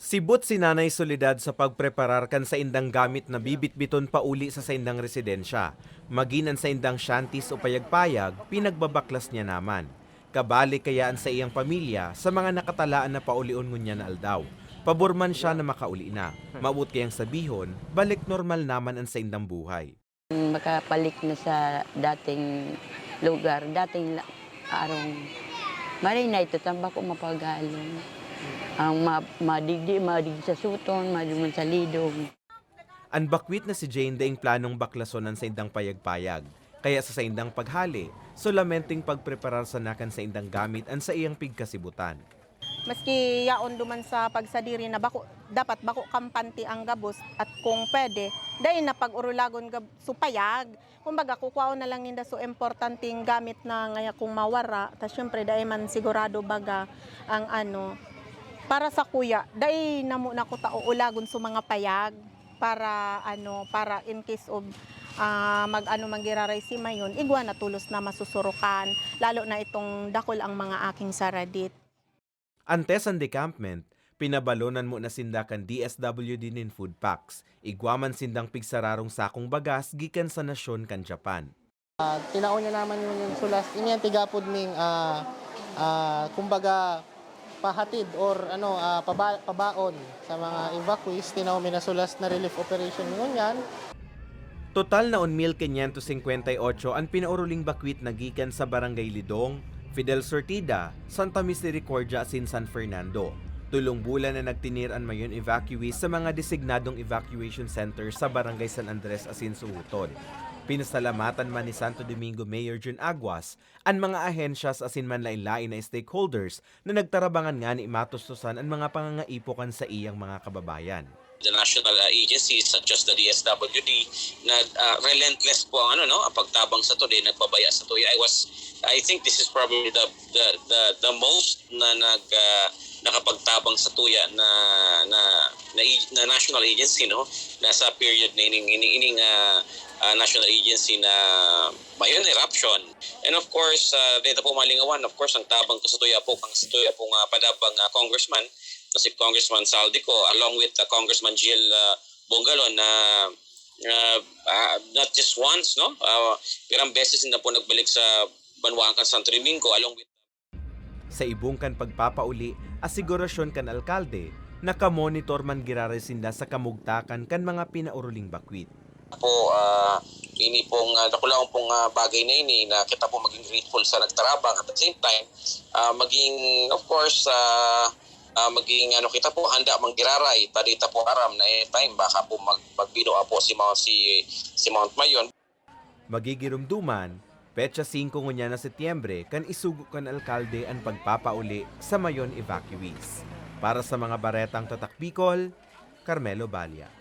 Sibot si Nanay Soledad sa pagpreparar kan sa indang gamit na bibit-biton pa uli sa saindang residensya. Maginan sa indang shanties o payagpayag, pinagbabaklas niya naman. Kabali kayaan sa iyang pamilya sa mga nakatalaan na paulion ngunya na aldaw. Paborman siya na makauli na. Maabot kayang sabihon, balik normal naman ang sa indang buhay. makapalik na sa dating lugar, dating arong marinay ito, tambak ko mapagalong. Ang ma madigdi, madigdi sa suton, madigdi sa lidong. Ang bakwit na si Jane daing planong baklasonan sa indang payagpayag. Kaya sa saindang paghali, solamenting pagpreparar sa nakan sa indang gamit an sa iyang pigkasibutan. Maski yaon duman sa pagsadiri na bako, dapat bako kampanti ang gabos at kung pwede, dahil na pag-urulagon gab supayag. Kumbaga, kukuha na lang ninda so importanteng gamit na ngaya kung mawara. Tapos syempre, dahil man sigurado baga ang ano, para sa kuya, dahil na muna ko ulagon sa mga payag para ano para in case of ah, mag ano magiraray si mayon igwa na tulos na masusurukan lalo na itong dakol ang mga aking saradit Antes ang decampment, pinabalonan mo na sindakan DSWD nin food packs. Igwaman sindang pigsararong sakong bagas gikan sa nasyon kan Japan. tinaon niya naman yun yung sulas. Ini ang tigapod ning ah ah, kumbaga pahatid or ano ah, paba, pabaon sa mga evacuees tinaw mi na sulas na relief operation ngunyan. Total na 1,558 ang pinauruling bakwit na gikan sa Barangay Lidong, Fidel Sortida, Santa Misericordia sin San Fernando. Tulong bulan na nagtiniran mayon evacuees sa mga designadong evacuation center sa Barangay San Andres asin Suhuton. Pinasalamatan man ni Santo Domingo Mayor Jun Aguas ang mga ahensyas asin man lain-lain na stakeholders na nagtarabangan nga ni matustusan ang mga pangangaipokan sa iyang mga kababayan. the national uh, agencies such as the DSWD na uh, relentless po ang ano no ang pagtabang sa tuloy nagpabaya sa tuloy I was I think this is probably the the the, the most na nag uh, nakapagtabang sa tuya na na na, na national agency no? Nasa period na ining ining, ining uh, uh, national agency na mayon eruption. And of course uh, dito po malingawan. Of course ang tabang ko sa tuya po kang sa tuya pong uh, padabang uh, congressman na si Congressman Saldico along with uh, Congressman Jill uh, Bongalon na uh, uh, not just once no? Uh, pirang beses na po nagbalik sa Banwakan Santo Domingo along with Sa ibong kan pagpapauli, asigurasyon kan alkalde, nakamonitor man giraresinda sa kamugtakan kan mga pinauruling bakwit. po uh, ini pong uh, nakulaong pong uh, bagay na ini na kita po maging grateful sa nagtarabang. At the same time uh, maging of course uh, uh, maging ano kita po handa manggiraray tadita po aram na eh, time baka po mag, magbinoa po si Mount si si Mount Mayon. Magigirumduman, petsa 5 ngunya na Setyembre kan isugo kan alkalde ang pagpapauli sa mayon evacuees. Para sa mga baretang tatak Bicol, Carmelo Balia.